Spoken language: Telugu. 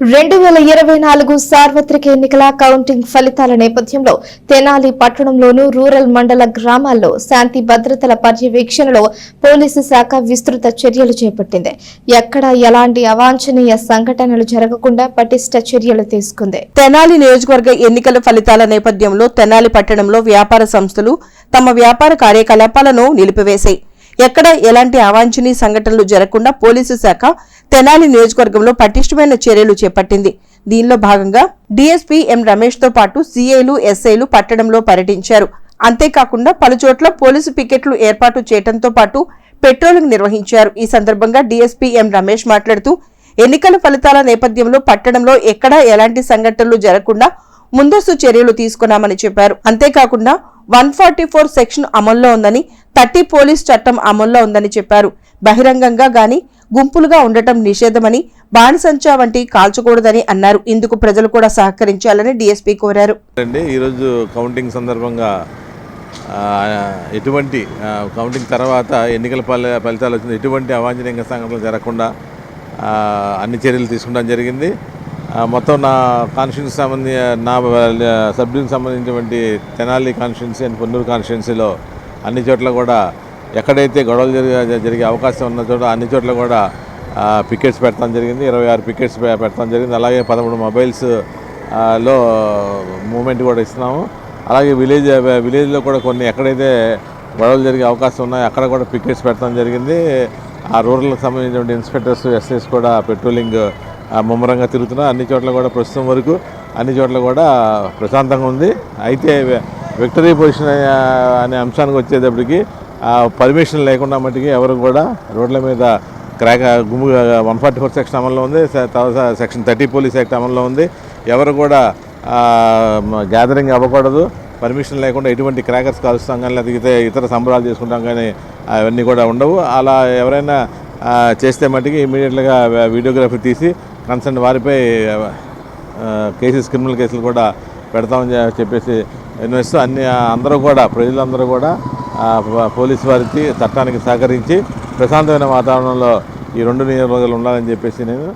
రెండు వేల ఇరవై నాలుగు సార్వత్రిక ఎన్నికల కౌంటింగ్ ఫలితాల నేపథ్యంలో తెనాలి పట్టణంలోను రూరల్ మండల గ్రామాల్లో శాంతి భద్రతల పర్యవేక్షణలో పోలీసు శాఖ విస్తృత చర్యలు చేపట్టింది. ఎక్కడ ఎలాంటి అవాంఛనీయ సంఘటనలు జరగకుండా పటిష్ట చర్యలు తీసుకుంది. తెనాలి నియోజకవర్గ ఎన్నికల ఫలితాల నేపథ్యంలో తెనాలి పట్టణంలో వ్యాపార సంస్థలు తమ వ్యాపార కార్యకలాపాలను నిలిపివేశాయి. ఎక్కడ ఎలాంటి అవాంఛనీయ సంఘటనలు జరగకుండా పోలీసు శాఖ తెనాలి నియోజకవర్గంలో పటిష్టమైన చర్యలు చేపట్టింది. దీనిలో భాగంగా డీఎస్పీ ఎం రమేష్తో పాటు సీఐలు ఎస్ఐలు పట్టణంలో పర్యటించారు. అంతేకాకుండా పలుచోట్ల పోలీసు పికెట్లు ఏర్పాటు చేయడంతో పాటు పెట్రోలింగ్ నిర్వహించారు. ఈ సందర్భంగా డీఎస్పీ ఎం రమేష్ మాట్లాడుతూ ఎన్నికల ఫలితాల నేపథ్యంలో పట్టణంలో ఎక్కడా ఎలాంటి సంఘటనలు జరగకుండా ముందస్తు చర్యలు తీసుకున్నామని చెప్పారు. అంతేకాకుండా వన్ ఫార్టీ ఫోర్ సెక్షన్ అమల్లో ఉందని థర్టీ పోలీస్ చట్టం అమల్లో ఉందని చెప్పారు. బహిరంగంగా గాని గుంపులుగా ఉండటం నిషేధమని బాణసంచా వంటి కాల్చకూడదని అన్నారు. ఇందుకు ప్రజలు కూడా సహకరించాలని డీఎస్పీ కోరారు. అండి ఈరోజు కౌంటింగ్ సందర్భంగా ఎటువంటి కౌంటింగ్ తర్వాత ఎన్నికల ఫలితాలు వచ్చింది ఎటువంటి అవాంఛనీయ సంఘటనలు జరగకుండా అన్ని చర్యలు తీసుకోవడం జరిగింది. మొత్తం నా కాన్స్టిట్యూన్సీ సంబంధి నా సబ్ సంబంధించినటువంటి తెనాలి కాన్స్టిట్యున్సీ అండ్ పొన్నూరు కాన్స్టిట్యున్సీలో అన్ని చోట్ల కూడా ఎక్కడైతే గొడవలు జరిగే జరిగే అవకాశం ఉన్న చోట అన్ని చోట్ల కూడా పికెట్స్ పెడతాం జరిగింది. ఇరవై ఆరు పికెట్స్ పెడతాం జరిగింది. అలాగే పదమూడు మొబైల్స్లో మూమెంట్ కూడా ఇస్తున్నాము. అలాగే విలేజ్ విలేజ్లో కూడా కొన్ని ఎక్కడైతే గొడవలు జరిగే అవకాశం ఉన్నాయో అక్కడ కూడా పికెట్స్ పెట్టడం జరిగింది. ఆ రూరల్కి సంబంధించిన ఇన్స్పెక్టర్స్ ఎస్ఎస్ కూడా పెట్రోలింగ్ ముమ్మరంగా తిరుగుతున్నారు. అన్ని చోట్ల కూడా ప్రస్తుతం వరకు అన్ని చోట్ల కూడా ప్రశాంతంగా ఉంది. అయితే విక్టరీ పొజిషన్ అనే అంశానికి వచ్చేటప్పటికి పర్మిషన్ లేకుండా మట్టుకి ఎవరు కూడా రోడ్ల మీద క్రాక్ గుమ్ము వన్ ఫార్టీ ఫోర్ సెక్షన్ అమల్లో ఉంది తర్వాత సెక్షన్ థర్టీ పోలీస్ యాక్ట్ అమల్లో ఉంది. ఎవరు కూడా గ్యాదరింగ్ అవ్వకూడదు. పర్మిషన్ లేకుండా ఎటువంటి క్రాకర్స్ కాలుస్తాం కానీ లేకపోతే ఇతర సంబరాలు చేసుకుంటాం కానీ అవన్నీ కూడా ఉండవు. అలా ఎవరైనా చేస్తే మటుకి ఇమీడియట్గా వీడియోగ్రఫీ తీసి కన్సర్న్ వారిపై కేసెస్ క్రిమినల్ కేసులు కూడా పెడతామని చెప్పేసి ఇన్వెస్ట్ అన్ని అందరూ కూడా ప్రజలందరూ కూడా పోలీసు వారికి చట్టానికి సహకరించి ప్రశాంతమైన వాతావరణంలో ఈ రెండు నియోజకవర్గాలు ఉండాలని చెప్పేసి నేను